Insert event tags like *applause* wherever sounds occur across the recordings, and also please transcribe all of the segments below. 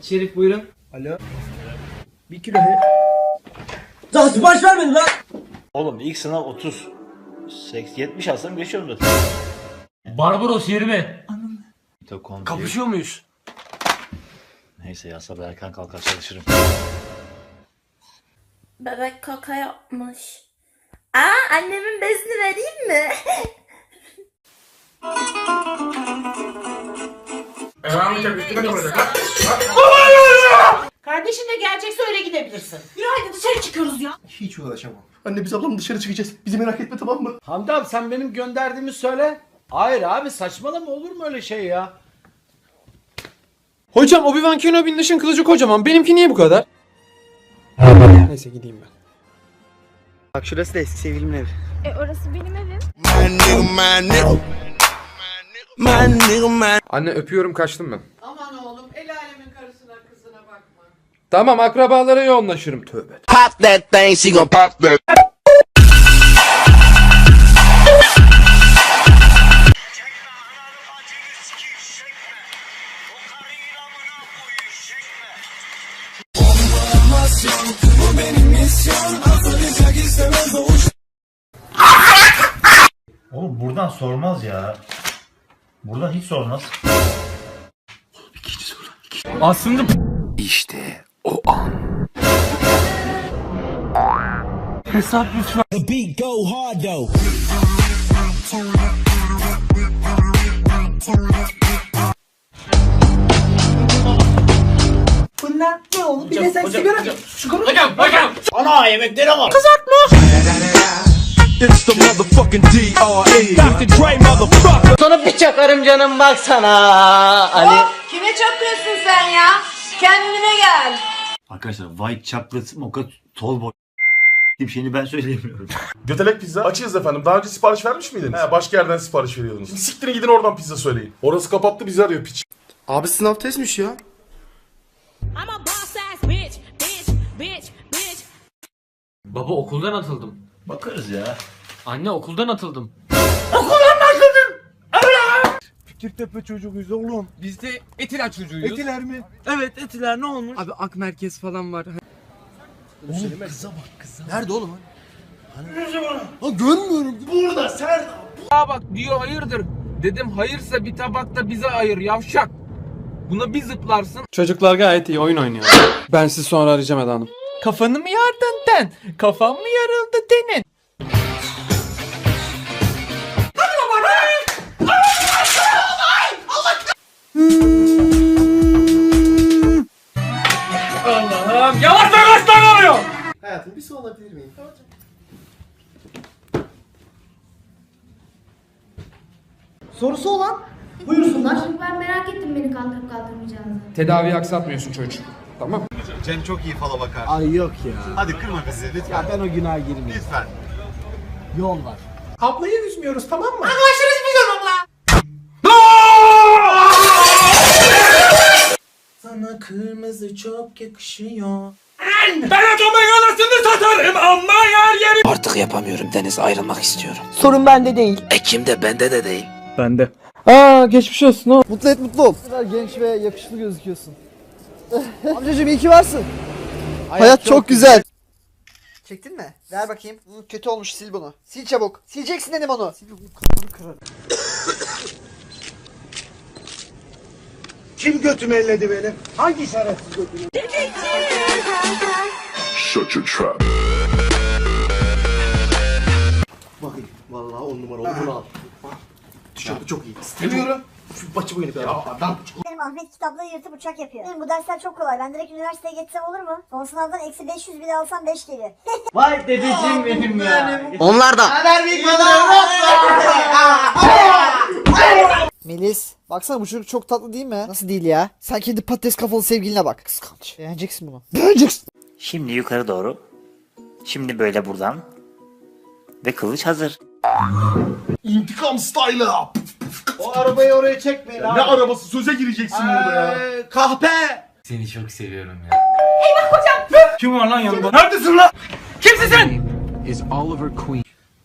Hadi Şerif buyurun. Alo. Bir kilo he. Oğlum ilk sınav 30. 80, 70 alsam geçiyorum zaten. Barbaros 20. Mitokondri. Kapışıyor muyuz? Neyse ya sabah erken kalkar çalışırım. Bebek kaka yapmış. Aa annemin bezini vereyim mi? *laughs* Kardeşin de gelecekse öyle gidebilirsin. Yürü hadi dışarı çıkıyoruz ya. Hiç uğraşamam. Anne biz ablamla dışarı çıkacağız. Bizi merak etme tamam mı? Hamdi abi sen benim gönderdiğimi söyle. Hayır abi saçmalama olur mu öyle şey ya? Hocam Obi-Wan Kenobi'nin ışın kılıcı kocaman. Benimki niye bu kadar? Neyse gideyim ben. Bak şurası da eski sevgilimin evi. E orası benim evim. Anne öpüyorum kaçtım ben. Aman oğlum el alemin karısına kızına bakma. Tamam akrabalara yoğunlaşırım. Tövbe. Pop that thing, she gon' pop that. Oğlum buradan sormaz ya. Buradan hiç sormaz. Aslında İşte o an. hesap lütfen. The beat go hard though. Bunlar ne oğlum? Bir de sen sigara Hocam hocam. Ana yemeklere bak. It's the motherfucking D.R.E. Dr. Dre motherfucker. Sonra bir çakarım canım baksana Ali. Kime çakıyorsun sen ya? Kendine gel. Arkadaşlar white chocolate mocha tall boy. Şeyini ben söyleyemiyorum. *laughs* Götelek pizza. Açığız efendim. Daha önce sipariş vermiş miydiniz? He, başka yerden sipariş veriyordunuz. Şimdi siktirin gidin oradan pizza söyleyin. Orası kapattı bizi arıyor piç. Abi sınav testmiş ya. I'm a boss ass bitch, bitch, bitch, bitch. Baba okuldan atıldım. Bakarız ya. Anne okuldan atıldım. Fikirtepe çocuğuyuz oğlum. Biz de Etiler çocuğuyuz. Etiler mi? Evet Etiler ne olmuş? Abi ak merkez falan var. Oğlum kıza bak kıza. Nerede oğlum? Hani? Ha görmüyorum. Burada sen. Aa bak diyor hayırdır. Dedim hayırsa bir tabakta bize ayır yavşak. Buna bir zıplarsın. Çocuklar gayet iyi oyun oynuyor. Ben sizi sonra arayacağım Eda Hanım. Kafanı mı yardın den? Kafam mı yarıldı denin? Allah'ım yavaş lan oluyor. Hayatım bir su alabilir miyim? Sorusu olan buyursunlar. Ben merak ettim beni kaldırıp kaldırmayacağınızı. Tedaviyi aksatmıyorsun çocuk. Tamam. Cem çok iyi fala bakar. Ay yok ya. Hadi kırma bizi lütfen. Ya ben o günaha girmeyeyim. Lütfen. Yol var. Ablayı üzmüyoruz tamam mı? Sana kırmızı çok yakışıyor. Ben adamın anasını satarım ama yer yeri. Artık yapamıyorum Deniz ayrılmak istiyorum. Sorun bende değil. Ekim de bende de değil. Aa geçmiş olsun o. Mutlu et mutlu ol. kadar genç ve yakışıklı gözüküyorsun. *laughs* Amcacığım iyi ki varsın. Hayat, çok, güzel. Çektin mi? Ver bakayım. Hı, kötü olmuş sil bunu. Sil çabuk. Sileceksin dedim onu. Sil bunu kafanı kırarım. Kim götümü elledi benim? Hangi şerefsiz götümü? Shut your trap. Bakayım. Vallahi on numara oldu bunu al. Tişörtü çok iyi. İstemiyorum. Şu başı boyunu bir adam. Ahmet kitapları yırtıp uçak yapıyor. Benim bu dersler çok kolay. Ben direkt üniversiteye geçsem olur mu? Son sınavdan eksi 500 bile alsam 5 geliyor. *laughs* Vay dedeciğim benim ya. Onlar da. Melis. Baksana bu çocuk çok tatlı değil mi? Nasıl değil ya? Sen kendi patates kafalı sevgiline bak. Kıskanç. Beğeneceksin bunu. Beğeneceksin. Şimdi yukarı doğru. Şimdi böyle buradan. Ve kılıç hazır. İntikam style'ı. O arabayı oraya çekmeyin Ne abi. arabası söze gireceksin burada ya. Ee, kahpe. Seni çok seviyorum ya. Eyvah hocam. Kim var lan yanında? Neredesin lan? Kimsin sen?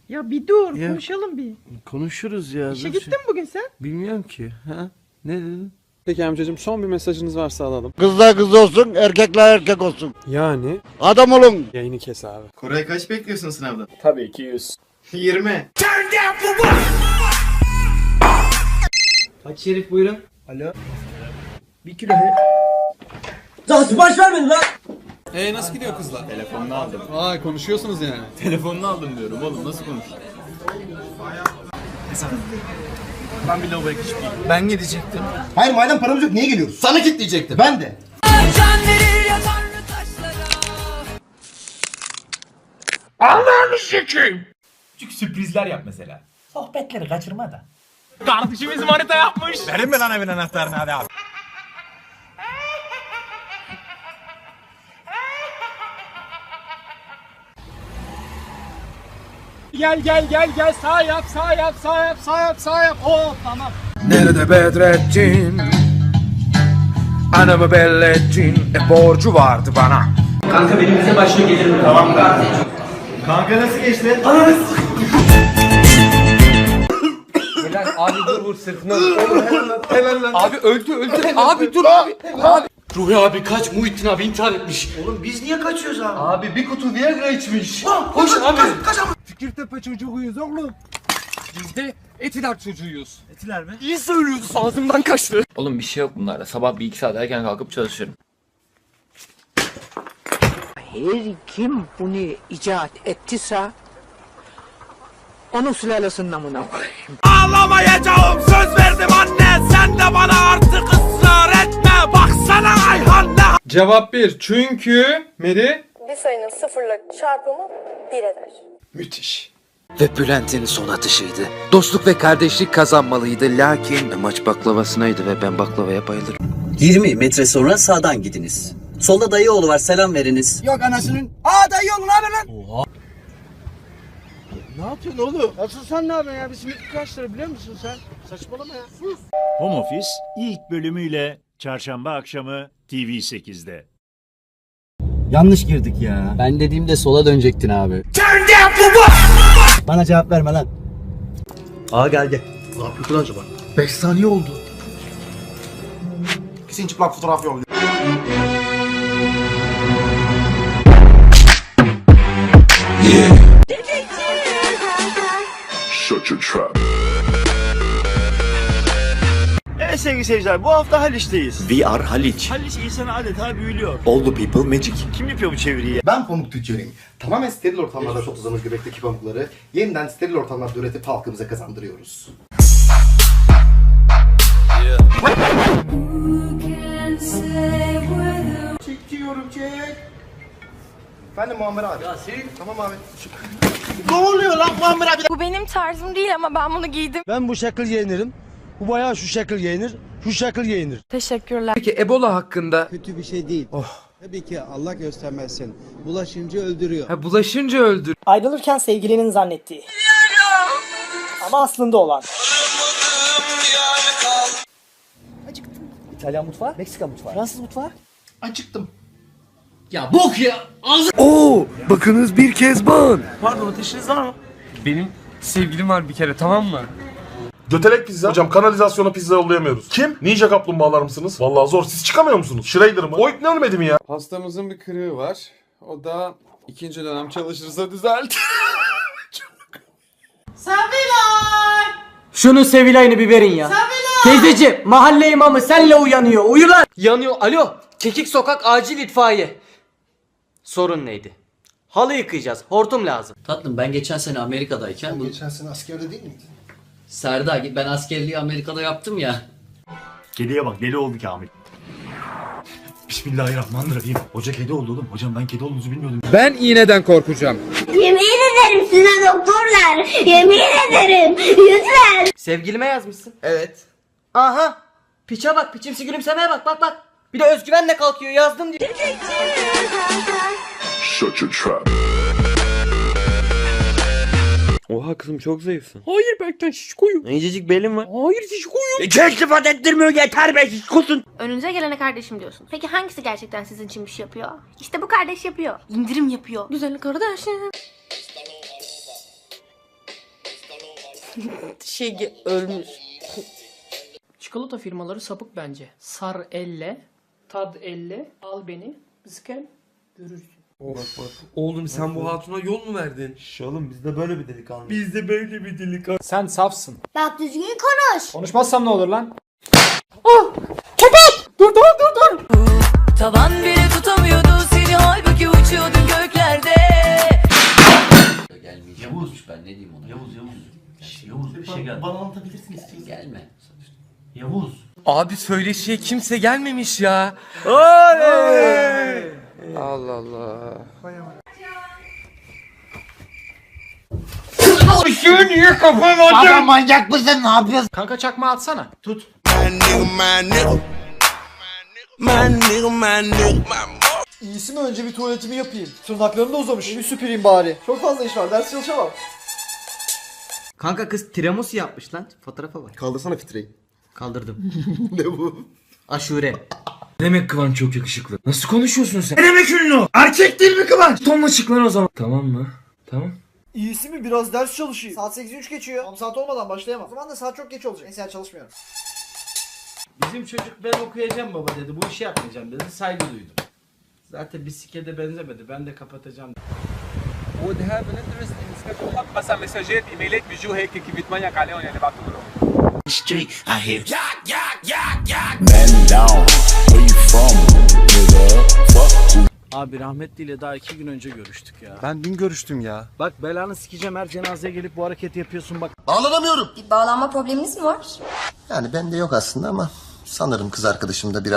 Ya bir dur konuşalım bir. Konuşuruz ya. İşe gittin mi bugün sen? Bilmiyorum ki. Ha? Ne dedin? Peki amcacığım son bir mesajınız varsa alalım. Kızlar kız olsun, erkekler erkek olsun. Yani Adam olun. yayını kes abi. Koray kaç bekliyorsun sınavda? Tabii ki 100. 20. Kaç şerif buyurun. Alo. Bir kilo he. Ee nasıl gidiyor kızlar? Telefonunu aldım. Vay konuşuyorsunuz yani. Telefonunu aldım diyorum oğlum nasıl konuş? Ben bir lavaboya geçip Ben gidecektim. Hayır madem paramız yok niye geliyoruz? Sana kitleyecektim. Ben de. Küçük sürprizler yap mesela. Sohbetleri kaçırma da. Kardeşimiz manita yapmış. Verin mi lan evin anahtarını hadi abi. Gel gel gel gel sağ yap sağ yap sağ yap sağ yap sağ yap. Oo tamam. Nerede Bedrettin? Anamı bellettin. E borcu vardı bana. Kanka benim bize başlıyor gelir mi? Tamam kanka. Kanka nasıl geçti? Abi dur vur sırtına. abi öldü öldü. abi dur abi. Abi. Ruhi abi kaç Muhittin abi intihar etmiş. Oğlum biz niye kaçıyoruz abi? Abi bir kutu Viagra içmiş. Koş abi. Fikirtepe çocuğuyuz oğlum. Biz de Etiler çocuğuyuz. Etiler mi? İyi söylüyorsun ağzımdan kaçtı. Oğlum bir şey yok bunlarda. Sabah bir iki saat erken kalkıp çalışıyorum. Her kim bunu icat ettiyse onun sülalesinin namına koyayım. Ağlamayacağım söz verdim anne. Sen de bana artık ısrar etme. Baksana Ayhan ne Cevap 1. Çünkü Meri Bir sayının sıfırla çarpımı bir eder. müthiş. Ve Bülent'in son atışıydı. Dostluk ve kardeşlik kazanmalıydı lakin... Maç baklavasınaydı ve ben baklavaya bayılırım. 20 metre sonra sağdan gidiniz. Solda dayıoğlu var selam veriniz. Yok anasının. Aa dayıoğlu ne haber lan? Ne yapıyorsun oğlum? Asıl sen ne yapıyorsun ya? Bir simit kaç lira biliyor musun sen? Saçmalama ya. Sus. Home Office ilk bölümüyle çarşamba akşamı TV8'de. Yanlış girdik ya. Ben dediğimde sola dönecektin abi. Bana cevap verme lan. Aa gel gel. Ne yapıyorsun acaba? 5 saniye oldu. Kesin çıplak fotoğraf yolluyor. Evet sevgili seyirciler bu hafta Haliç'teyiz. We are Haliç. Haliç insanı adeta büyülüyor. All the people magic. Kim yapıyor bu çeviriyi? Ben pamuk tüccarıyım. Tamamen steril ortamlarda topladığımız göbekteki pamukları yeniden steril ortamlarda üretip halkımıza kazandırıyoruz. Çekiyorum çek. Efendim Muammer abi. Ya Tamam abi. Ne oluyor lan Muammer abi? Bu benim tarzım değil ama ben bunu giydim. Ben bu şekil giyinirim. Bu bayağı şu şekil giyinir. Şu şekil giyinir. Teşekkürler. Peki Ebola hakkında Kötü bir şey değil. Tabii ki Allah göstermezsin. Bulaşınca öldürüyor. ha, bulaşınca öldür. Ayrılırken sevgilinin zannettiği. Ama aslında olan. İtalyan mutfağı, Meksika mutfağı, Fransız mutfağı. Acıktım. Ya bok ya! Ağzı... Oo, bakınız bir kez ban. Pardon ateşiniz var mı? Benim sevgilim var bir kere tamam mı? Götelek pizza. Hocam kanalizasyona pizza yollayamıyoruz. Kim? Ninja kaplumbağalar mısınız? Vallahi zor. Siz çıkamıyor musunuz? Schrader mı? O ip ne ölmedi mi ya? Hastamızın bir kırığı var. O da ikinci dönem çalışırsa düzelt. *laughs* Sevilay! Şunu Sevilay'ını bir verin ya. Teyzeciğim mahalle imamı senle uyanıyor. Uyu lan. Yanıyor. Alo. Kekik sokak acil itfaiye. Sorun neydi? Halı yıkayacağız. Hortum lazım. Tatlım ben geçen sene Amerika'dayken bu Geçen sene askerde değil miydin? Serda ben askerliği Amerika'da yaptım ya. Kediye bak deli oldu Kamil. Bismillahirrahmanirrahim. Hoca kedi oldu oğlum. Hocam ben kedi olduğunuzu bilmiyordum. ben iğneden korkacağım. Yemin ederim size doktorlar. Yemin ederim. Lütfen. Sevgilime yazmışsın. Evet. Aha. Piçe bak. Piçimsi gülümsemeye bak. Bak bak. Bir de özgüvenle kalkıyor. Yazdım diyor. Oha kızım çok zayıfsın. Hayır Berkcan şişkoyum. İncecik belim var. Hayır şişkoyum. Çok sıfat ettirmiyor yeter be kusun. Önünüze gelene kardeşim diyorsun. Peki hangisi gerçekten sizin için bir şey yapıyor? İşte bu kardeş yapıyor. İndirim yapıyor. Güzel kardeşim. Şey ölmüş. Çikolata firmaları sapık bence. Sar elle, tad elle, al beni, sıken görürsün. Bak bak. Oğlum sen bu hatuna yol mu verdin? Şş oğlum biz de böyle bir delikanlı. Biz de böyle bir delikanlı. Sen safsın. Bak düzgün konuş. Konuşmazsam ne olur lan? Tavan bile tutamıyordu seni halbuki uçuyordun göklerde. Yavuz ben ne diyeyim ona? Yavuz Yavuz. Yavuz bir şey gel. Bana anlatabilirsin istiyorsan. Gelme. Yavuz. Abi söyleşiye kimse gelmemiş ya. Allah Allah. Işığı niye kapamadım? Baba manyak mısın ne yapıyorsun? Kanka çakma atsana. Tut. İyisi mi önce bir tuvaletimi yapayım. Tırnaklarım da uzamış. Bir süpüreyim bari. Çok fazla iş var. Ders çalışamam. Kanka kız tiramisu yapmış lan. Fotoğrafa bak. Kaldırsana fitreyi. Kaldırdım. *laughs* ne bu? Aşure. Ne demek Kıvanç çok yakışıklı? Nasıl konuşuyorsun sen? Ne demek ünlü? Erkek değil mi Kıvanç? Tonla çık lan o zaman. Tamam mı? Tamam. İyisi mi biraz ders çalışayım. Saat 8'i 3 geçiyor. Tam saat olmadan başlayamam. O zaman da saat çok geç olacak. Neyse çalışmıyorum. Bizim çocuk ben okuyacağım baba dedi. Bu işi yapmayacağım dedi. Saygı duydum. Zaten bisiklete benzemedi. Ben de kapatacağım. would have an interesting discussion. Pasa mensajet, emailet, bijou, hek, kivit manyak, aleon, yani batı Street, I hear. Man down, where you from, nigga? Fuck Abi rahmetliyle daha iki gün önce görüştük ya. Ben dün görüştüm ya. Bak belanı sikeceğim her cenazeye gelip bu hareketi yapıyorsun bak. Bağlanamıyorum. Bir bağlanma probleminiz mi var? Yani bende yok aslında ama sanırım kız arkadaşımda biraz